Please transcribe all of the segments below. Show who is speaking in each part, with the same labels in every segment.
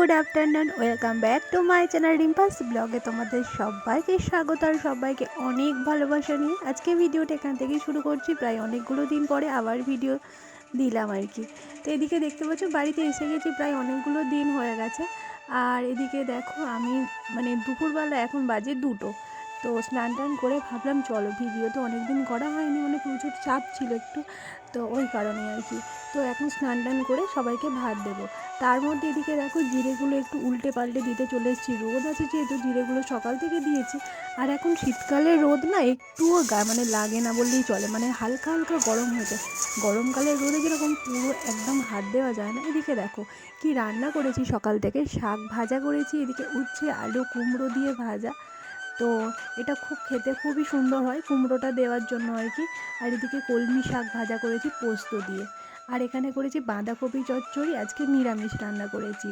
Speaker 1: Good afternoon welcome back to my channel রিম্পাস ব্লগে তোমাদের সবাইকে স্বাগত আর সবাইকে অনেক ভালোবাসা নিয়ে। আজকে ভিডিওটা এখান থেকেই শুরু করছি। প্রায় অনেকগুলো দিন পরে আবার ভিডিও দিলাম আর কি। তো এদিকে দেখতে পাচ্ছ, বাড়িতে এসে গেছি, প্রায় অনেকগুলো দিন হয়ে গেছে। আর এদিকে দেখো, আমি মানে দুপুরবেলা এখন বাজে দুটো। তো স্নান টান করে ভাবলাম, চলো ভিডিও তো অনেক দিন করা হয়নি মানে প্রচুর চাপ ছিল একটু। তো ওই কারণে আর কি। তো এখন স্নান টান করে সবাইকে ভাত দেবো। তার মধ্যে এদিকে দেখো জিরেগুলো একটু উল্টে পাল্টে দিতে চলে এসেছি। রোদ আছে যেহেতু জিরেগুলো সকাল থেকে দিয়েছি। আর এখন শীতকালে রোদ না একটুও গা মানে লাগে না বললেই চলে। মানে হালকা হালকা গরম হয়ে যায়। গরমকালের রোদে যেরকম পুরো একদম হাত দেওয়া যায় না। এদিকে দেখো কি রান্না করেছি সকাল থেকে। শাক ভাজা করেছি। এদিকে উচ্ছে, আলু, কুমড়ো দিয়ে ভাজা। তো এটা খুব খেতে খুবই সুন্দর হয় কুমড়োটা দেওয়ার জন্য আর কি। আর এদিকে কলমি শাক ভাজা করেছি পোস্ত দিয়ে। আর এখানে করেছি বাঁধাকপি চচ্চড়ি, আজকে নিরামিষ রান্না করেছি।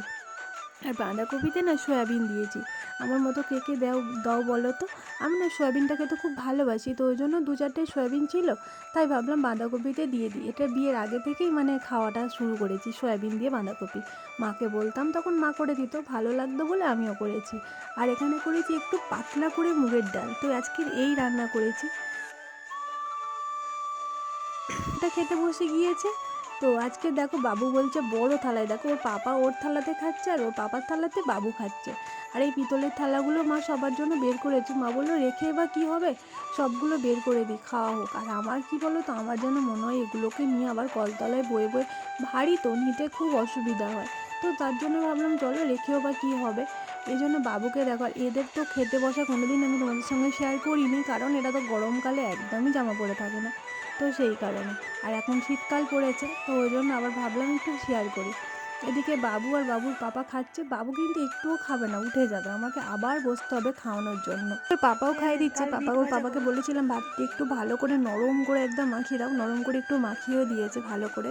Speaker 1: আর বাঁধাকপিতে না সয়াবিন দিয়েছি। আমার মতো কে কে দাও দাও বলো তো? আমি না সয়াবিনটা খেতে খুব ভালোবাসি, তো ওই জন্য দু চারটে সয়াবিন ছিল। তাই ভাবলাম বাঁধাকপিতে দিয়ে দিই। এটা বিয়ের আগে থেকেই মানে খাওয়াটা শুরু করেছি, সয়াবিন দিয়ে বাঁধাকপি। মাকে বলতাম, তখন মা করে দিত, ভালো লাগতো বলে আমিও করেছি। আর এখানে করেছি একটু পাতলা করে মুগের ডাল, তো আজকে এই রান্না করেছি। এটা খেতে বসে গিয়েছে। তো আজকে দেখো বাবু বলছে বড় থালায়। দেখো, ওর পাপা ওর থালাতে খাচ্ছে আর ওর পাপার থালাতে বাবু খাচ্ছে। আর এই পিতলের থালাগুলো মা সবার জন্য বের করেছে। মা বলল, রেখে বা কি হবে? সবগুলো বের করে দিই খাওয়া হোক। আর আমার কি বলো তো আমার যেন মনে হয় এগুলোকে নিয়ে আবার কলতলায় বয়ে বয়ে ভারী তো, নিতে খুব অসুবিধা হয়। তো তার জন্য ভাবলাম, চলো, রেখেও বা কী হবে? এই জন্য বাবুকে দেখো, আর এদের তো খেতে বসা কোনোদিন আমি তোমাদের সঙ্গে শেয়ার করিনি, কারণ এটা তো গরমকালে একদমই জামা পরে থাকে না। তো সেই কারণে। আর এখন শীতকাল পড়েছে, তো ওই জন্য আবার ভাবলাম একটু শেয়ার করি। এদিকে বাবু আর বাবুর পাপা খাচ্ছে, বাবু কিন্তু একটুও খাবে না, উঠে যাবে। আমাকে আবার বসতে হবে খাওয়ানোর জন্য। পাপাও খাইয়ে দিচ্ছে পাপা ওর পাপাকে বলেছিলাম ভাতটি একটু ভালো করে নরম করে একদম মাখিয়ে দাও, নরম করে একটু মাখিয়েও দিয়েছে ভালো করে।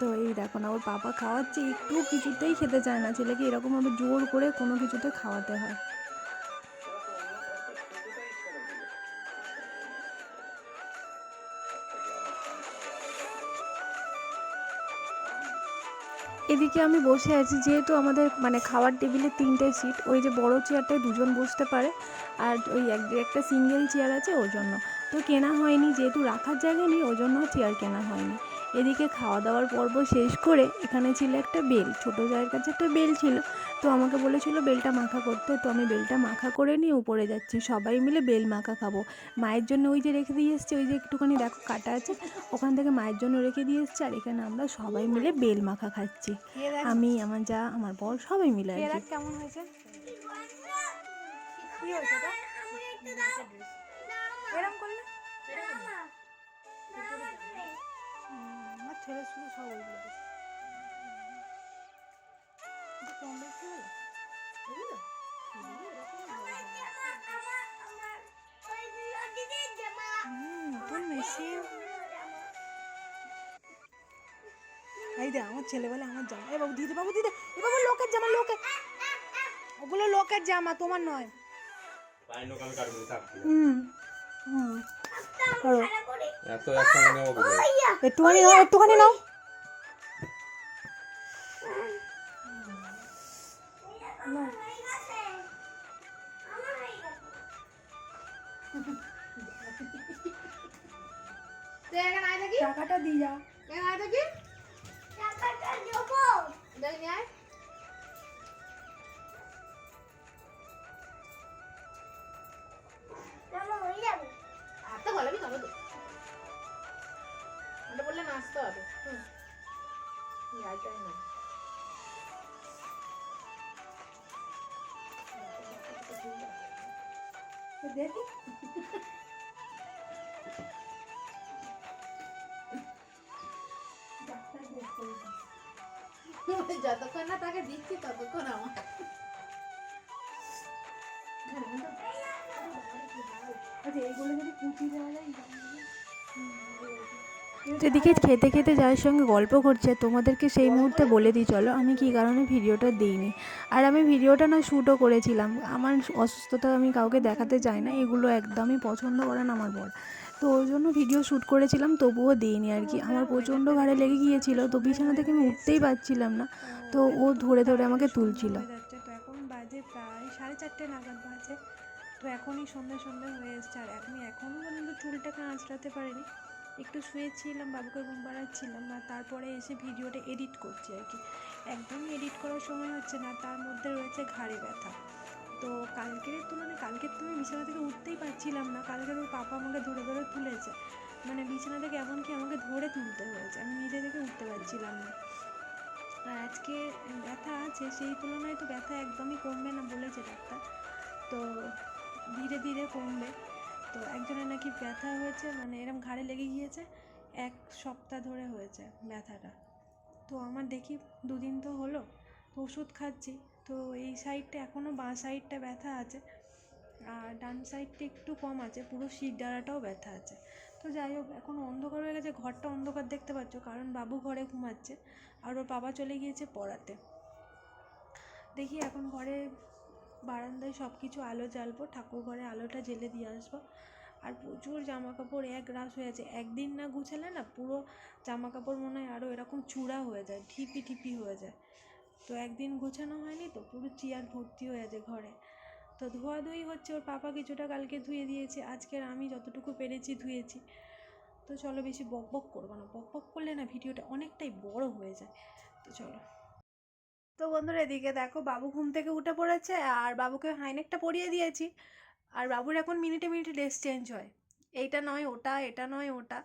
Speaker 1: তো এই দেখো না, ওর পাপা খাওয়াচ্ছে একটু কিছুতেই খেতে চায় না। ছেলেকে এরকমভাবে জোর করে কোনো কিছুতে খাওয়াতে হয়। এদিকে আমি বসে আছি, যেহেতু আমাদের মানে খাওয়ার টেবিলে তিনটে সিট, ওই যে বড় চেয়ারটায় দুজন বসতে পারে, আর ওই এক একটা সিঙ্গেল চেয়ার আছে ওর জন্য। তো কেনা হয়নি, যেহেতু রাখার জায়গা নেই ওই জন্য চেয়ার কেনা হয়নি। এদিকে খাওয়া দাওয়ার পর্ব শেষ করে এখানে ছিল একটা বেল। ছোটো জায়ের কাছে একটা বেল ছিল। তো আমাকে বলেছিল বেলটা মাখা করতে তো আমি বেলটা মাখা করে নিয়ে উপরে যাচ্ছি। সবাই মিলে বেল মাখা খাব। মায়ের জন্য ওই যে রেখে দিয়ে এসছে ওই যে একটুখানি দেখো কাটা আছে। ওখান থেকে মায়ের জন্য রেখে দিয়ে এসছে আর এখানে আমরা সবাই মিলে বেল মাখা খাচ্ছি। আমি আমার যা আমার বর সবাই মিলে আর
Speaker 2: কেমন হয়েছে। কি ছেলে শুধু সব ওইগুলো কম বেশি হলো? এগুলো? হুম, নতুন মেশিন এই দে আমার ছেলে বলে আমার জামা। এ বাবু দিদি বাবু দিদি এ বাবু লোকের জামা লোকের। ওগুলো লোকের জামা তোমার নয়। হুম হুম। করো
Speaker 3: এত?
Speaker 2: একটুখানি নাও একটুখানি নাও
Speaker 4: নাচতে হবে হুম লাইটাই না
Speaker 2: দেখি
Speaker 4: যতক্ষণ না তাকে দিচ্ছি ততক্ষণ আমার
Speaker 2: আচ্ছা এইগুলো যদি কুচি দেওয়া যায়
Speaker 1: এদিকে খেতে খেতে যার সঙ্গে গল্প করছে, তোমাদেরকে সেই মুহূর্তে বলে দিই, চলো আমি কী কারণে ভিডিওটা দিইনি। আর আমি ভিডিওটা না শ্যুটও করেছিলাম। আমার অসুস্থতা আমি কাউকে দেখাতে চাই না, এগুলো একদমই পছন্দ করে না আমার বর।
Speaker 4: তো ওই জন্য ভিডিও শ্যুট করেছিলাম, তবুও দিইনি আর কি। আমার প্রচণ্ড ঘাড়ে লেগে গিয়েছিল, তো বিছানা থেকে আমি উঠতেই পারছিলাম না। তো ও ধরে ধরে আমাকে তুলছিল।
Speaker 1: তো এখন বাজে প্রায় সাড়ে চারটে নাগাদ তো এখনই সন্ধ্যা সন্ধ্যা হয়ে এসছে, আর আমি এখনও পর্যন্ত চুলটাকে আঁচড়াতে পারিনি। একটু শুয়েছিলাম, বাবুকে ঘুম পাড়াচ্ছিলাম আর তারপরে এসে ভিডিওটা এডিট করছি আর কি। একদমই এডিট করার সময় হচ্ছে না, তার মধ্যে রয়েছে ঘাড়ে ব্যথা। তো কালকের তুলনায়, কালকের তো আমি বিছানা থেকে উঠতেই পারছিলাম না কালকের ওর পাপা আমাকে ধরে ধরে তুলেছে। মানে বিছানা থেকে এমনকি আমাকে ধরে তুলতে হয়েছে, আমি নিজে থেকে উঠতে পারছিলাম না। আর আজকে ব্যথা আছে, সেই তুলনায় তো ব্যথা একদমই কমবে না বলেছে ডাক্তার। তো ধীরে ধীরে কমবে। তো একজনের নাকি ব্যথা হয়েছে মানে এরম ঘাড়ে লেগে গিয়েছে, এক সপ্তাহ ধরে হয়েছে ব্যথাটা। তো আমার দেখি দুদিন তো হলো, তো ওষুধ খাচ্ছি, তো এই সাইডটা এখনও বাঁ সাইডটা ব্যথা আছে, আর ডান সাইডটা একটু কম আছে, পুরো শির ডাঁড়াটাও ব্যথা আছে। তো যাই হোক, এখন অন্ধকার হয়ে গেছে, ঘরটা অন্ধকার দেখতে পাচ্ছ, কারণ বাবু ঘরে ঘুমাচ্ছে, আর ওর বাবা চলে গিয়েছে পড়াতে। দেখি এখন ঘরে বারান্দায় সব কিছু আলো জ্বালবো ঠাকুর ঘরে আলোটা জ্বেলে দিয়ে আসব। আর প্রচুর জামা কাপড় এক রাস হয়ে আছে। একদিন না গুছালে না পুরো জামা কাপড় মনে হয় আরও এরকম চূড়া হয়ে যায়, ঠিপি ঠিপি হয়ে যায়। তো একদিন গোছানো হয়নি তো পুরো চেয়ার ভর্তি হয়ে আছে ঘরে। তো ধোয়াধুয়ি হচ্ছে, ওর পাপা কিছুটা কালকে ধুয়ে দিয়েছে, আজকের আমি যতটুকু পেরেছি ধুয়েছি। তো চলো বেশি বক বক করব না, বক বক করলে না ভিডিওটা অনেকটাই বড় হয়ে যায়। তো চলো। তো বন্ধুরা এদিকে দেখো বাবু ঘুম থেকে উঠে পড়েছে আর বাবুকে হাইনেকটা পরিয়ে দিয়েছি। আর বাবুর এখন মিনিটে মিনিটে ড্রেস চেঞ্জ হয়। এইটা নয়, ওটা, এটা নয়, ওটা।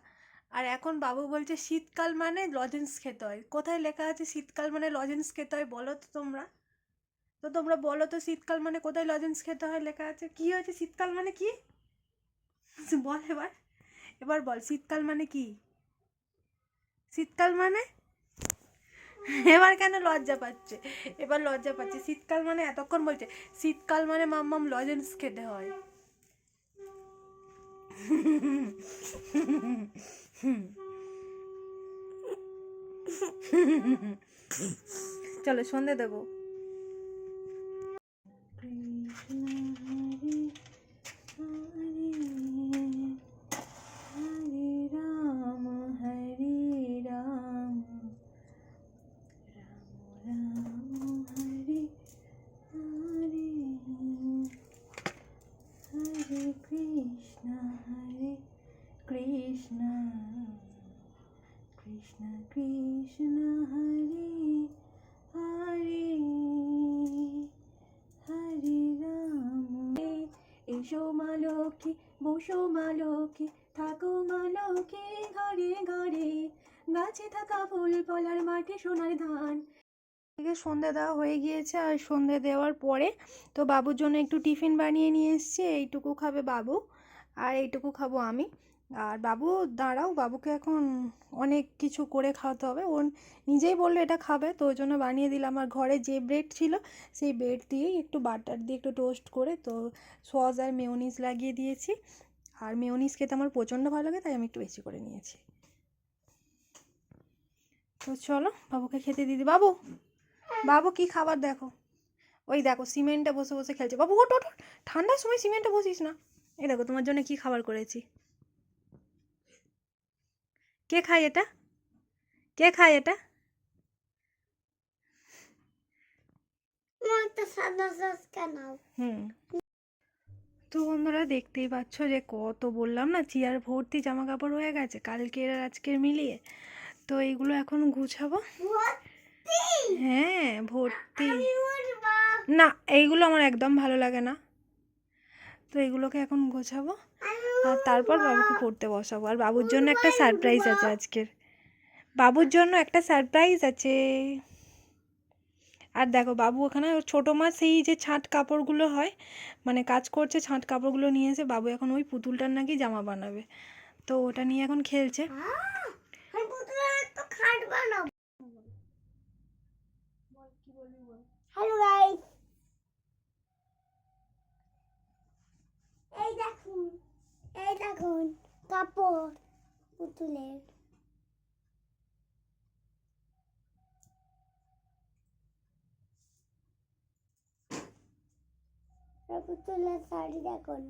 Speaker 1: আর এখন বাবু বলছে শীতকাল মানে লজেন্স খেতে হয়। কোথায় লেখা আছে শীতকাল মানে লজেন্স খেতে হয় বলো তো তোমরা? তো তোমরা বলো তো শীতকাল মানে কোথায় লজেন্স খেতে হয় লেখা আছে। কি হয়েছে শীতকাল মানে কি? বল এবার। এবার বল শীতকাল মানে কি? শীতকাল মানে এবার কেন লজ্জা পাচ্ছে? এবার লজ্জা পাচ্ছে। শীতকাল মানে এতক্ষণ বলছে, শীতকাল মানে মাম্মাম লজেন্স খেতে হয়। চলো, সন্ধে দেবো। লক্ষ্মী বসো মা লক্ষ্মী থাকো মা লক্ষ্মী ঘরে ঘরে। গাছে থাকা ফুল ফলার মাঠে সোনার ধান। থেকে সন্ধে দেওয়া হয়ে গিয়েছে, আর সন্ধে দেওয়ার পরে তো বাবুর জন্য একটু টিফিন বানিয়ে নিয়ে এসছি, এইটুকু খাবে বাবু, আর এইটুকু খাব আমি। আর বাবু, দাঁড়াও, বাবুকে এখন অনেক কিছু করে খাওয়াতে হবে। ও নিজেই বলল এটা খাবে, তো ওই জন্য বানিয়ে দিলাম। আর ঘরে যে ব্রেড ছিল, সেই ব্রেড দিয়েই একটু বাটার দিয়ে একটু টোস্ট করে, তো সস আর মেয়োনিজ লাগিয়ে দিয়েছি। আর মেয়োনিজ খেতে আমার প্রচণ্ড ভালো লাগে, তাই আমি একটু বেশি করে নিয়েছি। তো চলো, বাবুকে খেতে দিদি বাবু বাবু কি খাবার দেখো? ওই দেখো, সিমেন্টে বসে বসে খেলছে। বাবু ওঠ ওঠ। ঠান্ডার সময় সিমেন্টে বসিস না। এই দেখো, তোমার জন্য কি খাবার করেছি? কে খায় এটা? কে খায় এটা? হুম। তো বন্ধুরা দেখতেই পাচ্ছ যে কত বললাম না চেয়ার ভর্তি জামা কাপড় হয়ে গেছে কালকের আর আজকের মিলিয়ে। তো এইগুলো এখন গুছাবো। হ্যাঁ ভর্তি। না এইগুলো আমার একদম ভালো লাগে না। তো এগুলোকে এখন গোছাবো। আর তারপর বাবুকে পড়তে বসাবো। আর বাবুর জন্য একটা সারপ্রাইজ আছে আজকের। বাবুর জন্য একটা সারপ্রাইজ আছে। আর দেখো, বাবু ওখানে ছোটো মা সেই যে ছাঁট কাপড়গুলো হয় মানে কাজ করছে, ছাঁট কাপড়গুলো নিয়ে এসে বাবু এখন ওই পুতুলটার নাকি জামা বানাবে। তো ওটা নিয়ে এখন খেলছে।
Speaker 2: হ্যালো গাইস এই দেখুন এই দেখুন কাপড় পুতুলের। পুতুলের শাড়ি দেখুন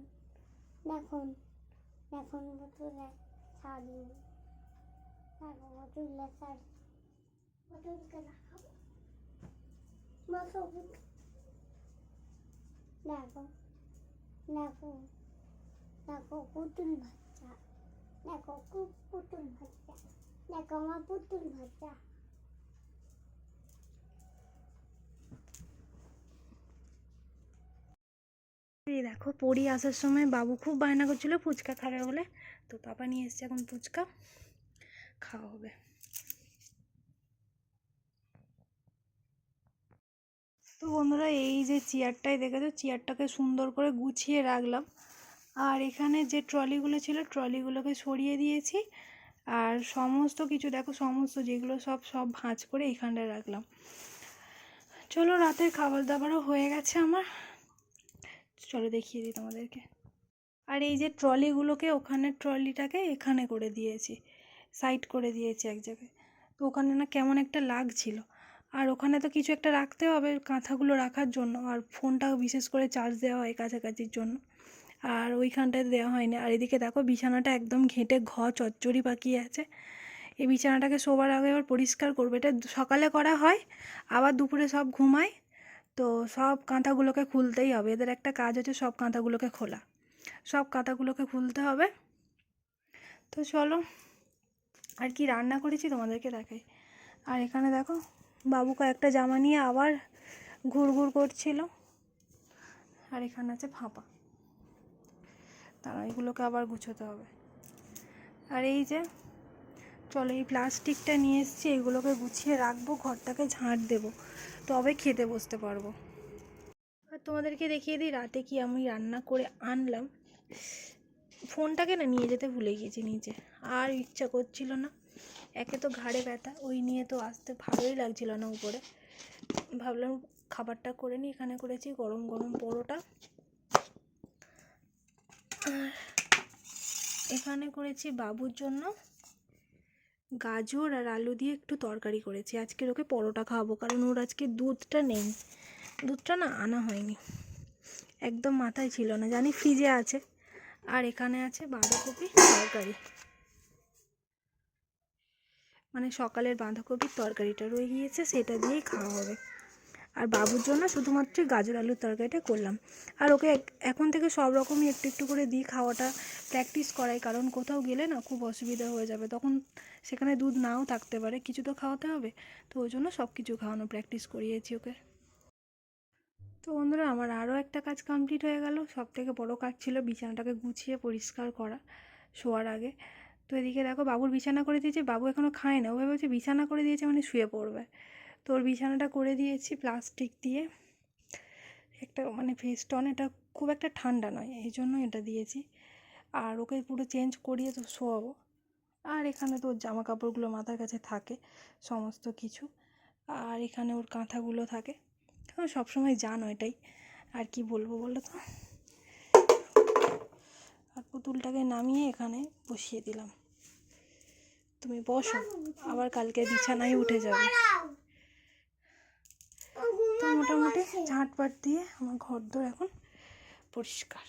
Speaker 2: দেখুন এখন পুতুলের শাড়ি। দেখো পুতুলের শাড়ি। পুতুলকে দেখাবো। দেখো দেখো দেখো পুতুল বাচ্চা দেখো পুতুল দেখো আমার পুতুল
Speaker 1: দেখো পড়ি আসার সময় বাবু খুব বায়না করছিল, ফুচকা খাবে বলে। তো পাপা নিয়ে এসছে এখন ফুচকা, খাওয়া হবে। তো বন্ধুরা, এই যে চেয়ারটাই দেখেছ, চেয়ারটাকে সুন্দর করে গুছিয়ে রাখলাম। আর এখানে যে ট্রলিগুলো ছিল ট্রলিগুলোকে সরিয়ে দিয়েছি। আর সমস্ত কিছু, দেখো সমস্ত যেগুলো সব সব ভাঁজ করে এখানটায় রাখলাম। চলো রাতের খাবার দাবারও হয়ে গেছে আমার। চলো দেখিয়ে দিই তোমাদেরকে। আর এই যে ট্রলিগুলোকে ওখানে ট্রলিটাকে এখানে করে দিয়েছি। সাইড করে দিয়েছি এক জায়গায়। তো ওখানে না কেমন একটা লাগছিল। আর ওখানে তো কিছু একটা রাখতে হবে, কাঁথাগুলো রাখার জন্য। আর ফোনটাও বিশেষ করে চার্জ দেওয়া হয় কাছাকাছির জন্য। আর ওইখানটায় দেওয়া হয়নি। আর এদিকে দেখো বিছানাটা একদম ঘেঁটে ঘ চচ্চড়ি পাকিয়ে আছে। এই বিছানাটাকে শোবার আগে এবার পরিষ্কার করবে। এটা সকালে করা হয়, আবার দুপুরে সব ঘুমায়। তো সব কাঁথাগুলোকে খুলতেই হবে। এদের একটা কাজ হচ্ছে সব কাঁথাগুলোকে খোলা। সব কাঁথাগুলোকে খুলতে হবে। তো চলো, আর কি রান্না করেছি তোমাদেরকে দেখাই। আর এখানে দেখো, বাবু কয়েকটা জামা নিয়ে আবার ঘুরঘুর করছিল। আর এখানে আছে ফাঁপা। তারা এগুলোকে আবার গুছোতে হবে। আর এই যে, চলো এই প্লাস্টিকটা নিয়ে এসেছি, এগুলোকে গুছিয়ে রাখব, ঘরটাকে ঝাঁট দেবো, তবে খেতে বসতে পারব। আর তোমাদেরকে দেখিয়ে দিই, রাতে কি আমি রান্না করে আনলাম। ফোনটাকে না নিয়ে যেতে ভুলে গিয়েছি নিচে আর ইচ্ছা করছিল না। একে তো ঘাড়ে ব্যথা, ওই নিয়ে তো আসতে ভালোই লাগছিল না উপরে। ভাবলাম খাবারটা করে নিই, এখানে করেছি গরম গরম পরোটা। এখানে করেছি বাবুর জন্য গাজর আর আলু দিয়ে একটু তরকারি করেছি। আজকের ওকে পরোটা খাওয়াবো, কারণ ওর আজকে দুধটা নেই। দুধটা না আনা হয়নি। একদম মাথায় ছিল না। জানি ফ্রিজে আছে। আর এখানে আছে বাঁধাকপি তরকারি। মানে সকালের বাঁধাকপির তরকারিটা রয়ে গিয়েছে, সেটা দিয়েই খাওয়া হবে। আর বাবুর জন্য শুধুমাত্র গাজর আলুর তরকারিটা করলাম। আর ওকে এখন থেকে সব রকমই একটু একটু করে দিই, খাওয়াটা প্র্যাকটিস করাই, কারণ কোথাও গেলে না খুব অসুবিধা হয়ে যাবে। তখন সেখানে দুধ নাও থাকতে পারে, কিছু তো খাওয়াতে হবে। তো ওই জন্য সব কিছু খাওয়ানো প্র্যাকটিস করিয়েছি ওকে। তো বন্ধুরা, আমার আরও একটা কাজ কমপ্লিট হয়ে গেল। সব থেকে বড়ো কাজ ছিল বিছানাটাকে গুছিয়ে পরিষ্কার করা শোয়ার আগে। তো এদিকে দেখো, বাবুর বিছানা করে দিয়েছে, বাবু এখনও খায় না। ও ভেবেছে বিছানা করে দিয়েছে মানে শুয়ে পড়বে। তো ওর বিছানাটা করে দিয়েছি প্লাস্টিক দিয়ে। একটা মানে ফেস্টন এটা খুব একটা ঠান্ডা নয়, এই জন্য এটা দিয়েছি। আর ওকে পুরো চেঞ্জ করিয়ে তো শোয়াবো। আর এখানে তো ওর জামা কাপড়গুলো মাথার কাছে থাকে, সমস্ত কিছু। আর এখানে ওর কাঁথাগুলো থাকে। হ্যাঁ সবসময় জানো এটাই। আর কি বলব বলো তো? আর পুতুলটাকে নামিয়ে এখানে বসিয়ে দিলাম। তুমি বসো, আবার কালকে বিছানায় উঠে যাবে। তো মোটামুটি ঝাঁটপাট দিয়ে আমার ঘর দোর এখন পরিষ্কার।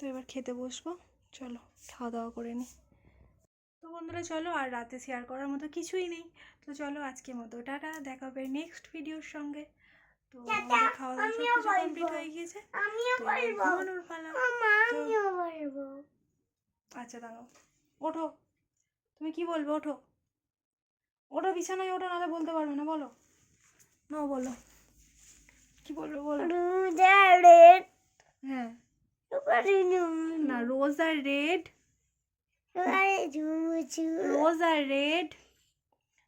Speaker 1: তো এবার খেতে বসবো। চলো খাওয়া দাওয়া করে নিই তো বন্ধুরা চলো আর রাতে শেয়ার করার মতো কিছুই নেই। তো চলো আজকের মতো টাটা। দেখা হবে নেক্সট ভিডিওর সঙ্গে। তো খাওয়া দাওয়া সব কিছু কমপ্লিট হয়ে গিয়েছে। ঘুমানোর পালা। আচ্ছা দাঁড়াও। ওঠো। তুমি কি বলবে? ওঠো। ওঠো বিছানায় ওঠো নাহলে বলতে পারবে না বলো। না বলো। কি বলবে বলো।
Speaker 2: Rose red.
Speaker 1: হ্যাঁ। না রোজ আর রেড।
Speaker 2: সুপারি ঝুমুচু
Speaker 1: rose are red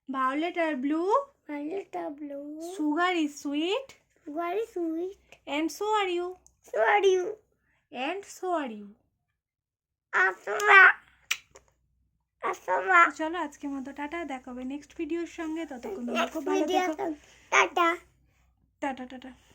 Speaker 1: violet are blue. Sugar is sweet.
Speaker 2: সুপারি sweet.
Speaker 1: And so are you
Speaker 2: সুপারি
Speaker 1: অ্যান্ড সো আর ইউ
Speaker 2: আসবা
Speaker 1: চলো আজকের মতো টাটা দেখাবে নেক্সট ভিডিওর সঙ্গে। ততক্ষণ তোমরা
Speaker 2: নেক্সট
Speaker 1: খুব ভালো
Speaker 2: ভিডিও
Speaker 1: থেকো
Speaker 2: টাটা
Speaker 1: টাটা টাটা